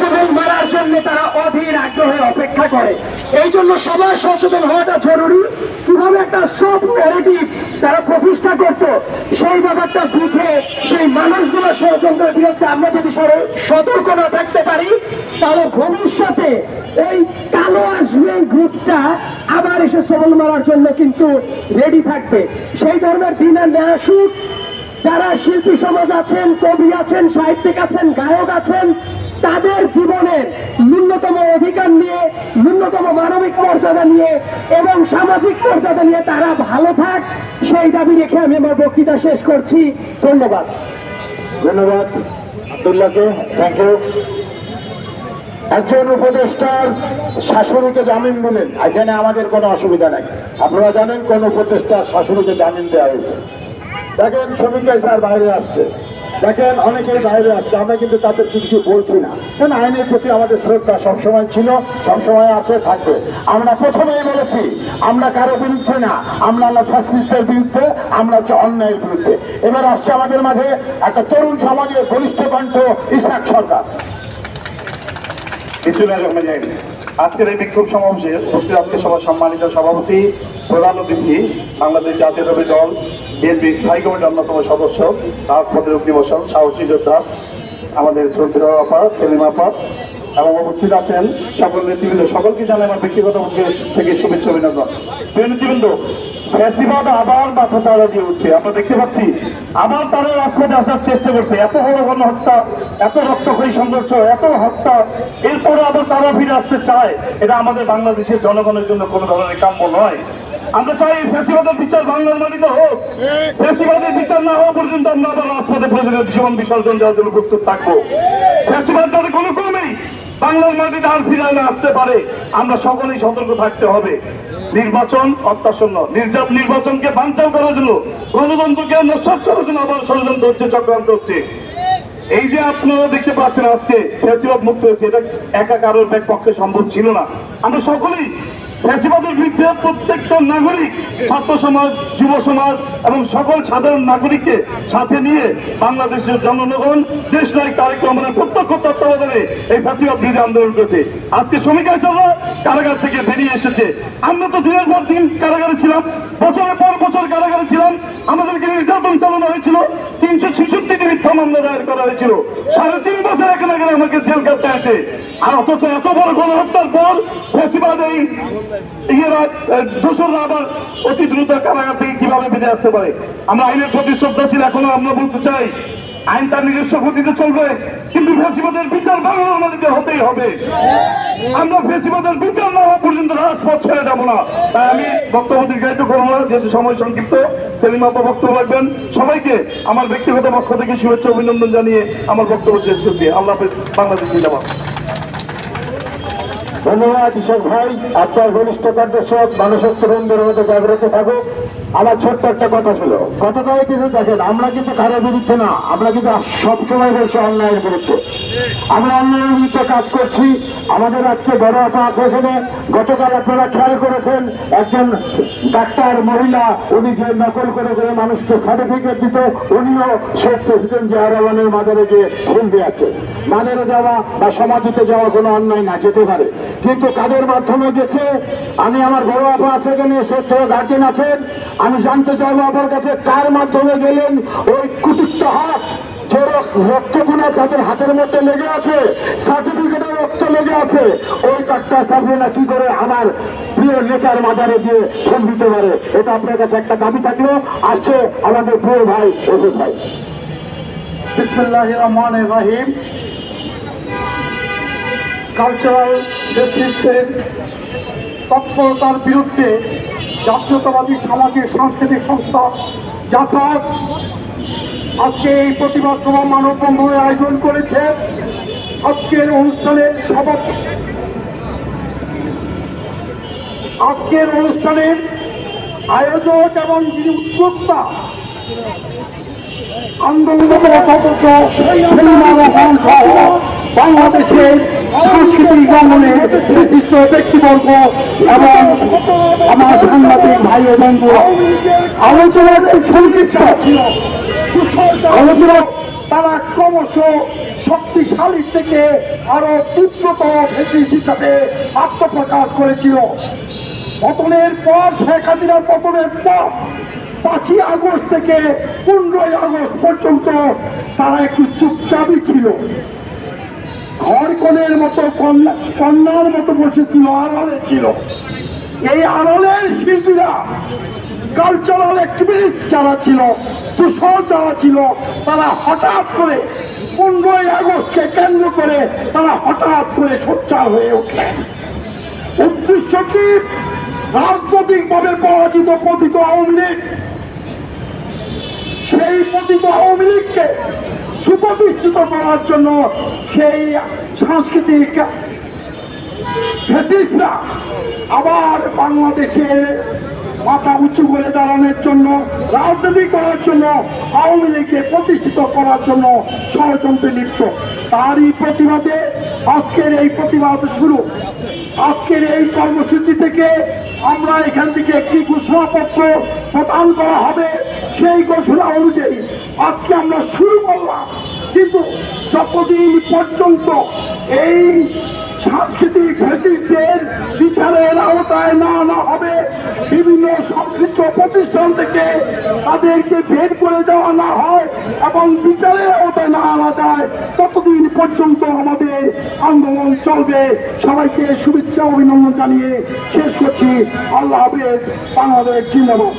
সবল মারার জন্য তারা অধীর আগ্রহে অপেক্ষা করে। এই জন্য সবার সচেতন হওয়াটা জরুরি। কীভাবে একটা সব ন্যারেটিভ তারা প্রতিষ্ঠা করত, সেই ব্যাপারটা বুঝে সেই মানুষগুলো ষড়যন্ত্রের বিরুদ্ধে আমরা যদি সতর্ক না থাকতে পারি, তাহলে ভবিষ্যতে এই কালো আসবে গ্রুপটা আবার এসে সবল মারার জন্য কিন্তু রেডি থাকবে। সেই ধরনের দিনের নেওয়া সুখ যারা শিল্পী সমাজ আছেন, কবি আছেন, সাহিত্যিক আছেন, গায়ক আছেন তাদের জীবনের ন্যূনতম অধিকার নিয়ে, ন্যূনতম মানবিক মর্যাদা নিয়ে এবং সামাজিক মর্যাদা নিয়ে তারা ভালো থাক, সেই দাবি রেখে আমি আমার বক্তৃতা শেষ করছি। ধন্যবাদ। ধন্যবাদ, আব্দুল্লাহকে। থ্যাংক ইউ একজন উপদেষ্টার শাশুড়িকে জামিন দিলেন। এখানে আমাদের কোনো অসুবিধা নাই। আপনারা জানেন কোন উপদেষ্টার শাশুড়িকে জামিন দেওয়া হয়েছে। দেখেন, শ্রমিক স্যার বাইরে আসছে। দেখেন, অনেকেই বাইরে আসছে, আমরা কিন্তু তাদের কিছু বলছি না। কারণ আইনের প্রতি আমাদের শ্রদ্ধা সবসময় ছিল, সবসময় আছে, থাকবে। আমরা প্রথমেই বলেছি, আমরা কারও বিরুদ্ধে না, আমরা না ফ্যাসিস্টের বিরুদ্ধে, আমরা হচ্ছে অন্যায়ের বিরুদ্ধে। এবার আসছে আমাদের মাঝে একটা তরুণ সমাজের ঘনিষ্ঠ কণ্ঠ ইসাক সরকার। আজকের এই বিক্ষোভ সমাবেশে উপস্থিত আজকে সবার সম্মানিত সভাপতি, প্রধান অতিথি, বাংলাদেশ জাতীয়তাবাদী দল বিএনপি স্থায়ী কমিটির অন্যতম সদস্য, তার প্রতিরোধ দিবসন সাহসী যোদ্ধা, আমাদের শ্রদ্ধেয় আপা সেলিম আপা, এবং উপস্থিত আছেন সকল নেতৃবৃন্দ। সকলকে জানাই আমার ব্যক্তিগত উদ্দেশ্য থেকে শুভেচ্ছা অভিনন্দন। প্রিয় নেতৃবৃন্দ, ফ্যাসিবাদ আবার মাথা চাড়া দিয়ে উঠছে। আমরা দেখতে পাচ্ছি, আবার তারা রাজপথে আসার চেষ্টা করছে। এত বড় গণহত্যা, এত রক্তক্ষয়ী সংঘর্ষ, এত হত্যা, এরপরে আবার তারা ফিরে আসতে চায়। এটা আমাদের বাংলাদেশের জনগণের জন্য কোনো ধরনের কাম্য নয়। আমরা চাই এই ফ্যাসিবাদের বিচার বাংলার মাটিতে হোক। ফ্যাসিবাদের বিচার না হওয়া পর্যন্ত আমরা আবার রাজপথে প্রয়োজনীয় জীবন বিসর্জন দেওয়ার জন্য প্রস্তুত থাকব। ফ্যাসিবাদ যাতে কোনো ক্রমেই বাংলার মাটিতে আর ফিরে না আসতে পারে, আমরা সকলেই সতর্ক থাকতে হবে। নির্বাচন অত্যাসন্ন নির্যাত নির্বাচনকে বাঞ্চাল করার জন্য, গণতন্ত্রকে নস্বাত করার জন্য আবার ষড়যন্ত্র হচ্ছে, চক্রান্ত হচ্ছে। এই যে আপনারা দেখতে পাচ্ছেন আজকে ফ্যাসিবাদ মুক্ত হয়েছে, এটা একা কারোর পক্ষে সম্ভব ছিল না। আমরা সকলেই ফ্যাসিবাদের বিরুদ্ধে প্রত্যেকটা নাগরিক, ছাত্র সমাজ, যুব সমাজ এবং সকল সাধারণ নাগরিককে সাথে নিয়ে বাংলাদেশের জনগণ দেশ নায়ক তারেক রহমানের প্রত্যক্ষ তত্ত্বাবধানে এই ফ্যাসিবাদ বিরোধী আন্দোলন করেছে। আজকে শ্রমিক হিসাবে কারাগার থেকে বেরিয়ে এসেছে। আমরা তো দিনের পর দিন কারাগারে ছিলাম, বছরের পর বছর কারাগারে ছিলাম। আমাদেরকে নির্যাতন চালানো হয়েছিল। তিনশো ছেষট্টিটি মিথ্যা দায়ের করা হয়েছিল। সাড়ে তিন বছর এখানে এখানে আমাকে জেল কাটতে আছে আর অথচ এত বড় গণহত্যার পর ফেসিবাদ এই ইয়েরা দোসররা আবার অতি দ্রুত কারাগার থেকে কীভাবে বেঁধে আসতে পারে? আমরা আইনের প্রতি শ্রদ্ধাশীল এখনও আমরা বলতে চাই আইন তার নিজস্ব গতিতে চলবে, কিন্তু ফেসিবাদের বিচার বাংলার আমাদেরকে হতেই হবে। আমরা ফেসিবাদের বিচার না হওয়া পর্যন্ত রাজপথ ছেড়ে যাব না। তাই আমি বক্তব্য দীর্ঘায়িত করব না, যেহেতু সময় সংক্ষিপ্ত। সেলিম আপা, বক্তব্য রাখবেন। সবাইকে আমার ব্যক্তিগত পক্ষ থেকে শুভেচ্ছা, অভিনন্দন জানিয়ে আমার বক্তব্য শেষ করছি। আল্লাহ বাংলাদেশে বাংলাদেশ ধন্যবাদ ইশাক ভাই, আপনার ঘনিষ্ঠতার দর্শক মানুষের তরুণদের মধ্যে জাগ্রত থাকুক আমার ছোট্ট একটা কথা ছিল। কথাটাই কিন্তু দেখেন, আমরা কিন্তু কারোর বিরুদ্ধে না, আমরা কিন্তু সবসময় বলছি অন্যায়ের বিরুদ্ধে। আমরা অন্যায়ের বিরুদ্ধে কাজ করছি। আমাদের আজকে বড় আপা আছে এখানে গতকাল আপনারা খেয়াল করেছেন, একজন ডাক্তার মহিলা, উনি যে নকল করে করে মানুষকে সার্টিফিকেট দিত, উনিও শেখ প্রেসিডেন্ট জিয়া রহমানের মাদারে গিয়ে ফুল দিয়েছে। মাদারে যাওয়া বা সমাধিতে যাওয়া কোনো অন্যায় না, যেতে পারে। কিন্তু কাদের মাধ্যমে গেছে। আমি আমার বড় আপা আছে এখানে সত্য গার্জেন আছেন। আমি জানতে চাইব আপনার কাছে কার মাধ্যমে গেলেন? ওই কুটিত্ব হাত যে রক- রক্তগুলো তাদের হাতের মধ্যে লেগে আছে সার্টিফিকেটের রক্ত লেগে আছে। ওই কাজটা সাবরিনা কি করে আমার প্রিয় নেতার মাজারে দিয়ে ফোন দিতে পারে? এটা আপনার কাছে একটা দাবি থাকল আসছে আমাদের প্রিয় ভাই ওষুধ ভাই। বিসমুল্লাহ রহমান রাহিম। কালচারাল নেতৃত্বের তৎপরতার বিরুদ্ধে জাতীয়তাবাদী সামাজিক সাংস্কৃতিক সংস্থা জাসাদ আজকে এই প্রতিবাদ সভা মানববন্ধনের আয়োজন করেছে। আজকের অনুষ্ঠানের সভা আজকের অনুষ্ঠানের আয়োজক এবং যিনি উদ্যোক্তা, আন্দোলনের বাংলাদেশের সাংস্কৃতিক অঙ্গনে বিশিষ্ট ব্যক্তিবর্গ এবং আমার সাংবাদিক ভাই ও বন্ধু আলোচনাটি সংক্ষিপ্ত আলোচনা তারা ক্রমশ শক্তিশালী থেকে আরও তীব্রতর হিসাবে আত্মপ্রকাশ করেছিল। পতনের পর শেখ হাসিনার পতনের পর পাঁচই আগস্ট থেকে পনেরোই আগস্ট পর্যন্ত তারা একটু চুপচাপই ছিল। ঘর কোণের মতো কন্যার মতো বসেছিল, আড়ালে ছিল। এই আড়ালের শিল্পীরা কালচারাল অ্যাক্টিভিস্ট যারা ছিল, কুশল যারা ছিল, তারা হঠাৎ করে পনেরোই আগস্টকে কেন্দ্র করে তারা হঠাৎ করে সোচ্চার হয়ে উঠলেন। উদ্দেশ্য কি? রাজনৈতিকভাবে পরাজিত পতিত আওয়ামী লীগ। সেই পতিত আওয়ামী লীগকে সুপ্রতিষ্ঠিত করার জন্য সেই সাংস্কৃতিক আবার বাংলাদেশের মাথা উঁচু করে দাঁড়ানোর জন্য, রাজনীতি করার জন্য, আওয়ামী লীগকে প্রতিষ্ঠিত করার জন্য ষড়যন্ত্রে লিপ্ত। তারই প্রতিবাদে আজকের এই প্রতিবাদ শুরু। আজকের এই কর্মসূচি থেকে আমরা এখান থেকে একটি ঘোষণাপত্র প্রদান করা হবে সেই ঘোষণা অনুযায়ী আজকে আমরা শুরু করলাম। কিন্তু যতদিন পর্যন্ত এই সাংস্কৃতিক ফেসিসদের বিচারের আওতায় না আনা হবে, বিভিন্ন সংশ্লিষ্ট প্রতিষ্ঠান থেকে তাদেরকে বের করে দেওয়া না হয় এবং বিচারের আওতায় না আনা যায়, ততদিন পর্যন্ত আমাদের আন্দোলন চলবে। সবাইকে শুভেচ্ছা, অভিনন্দন জানিয়ে শেষ করছি। আল্লাহ হাফেজ, বাংলাদেশ জিন্দাবাদ।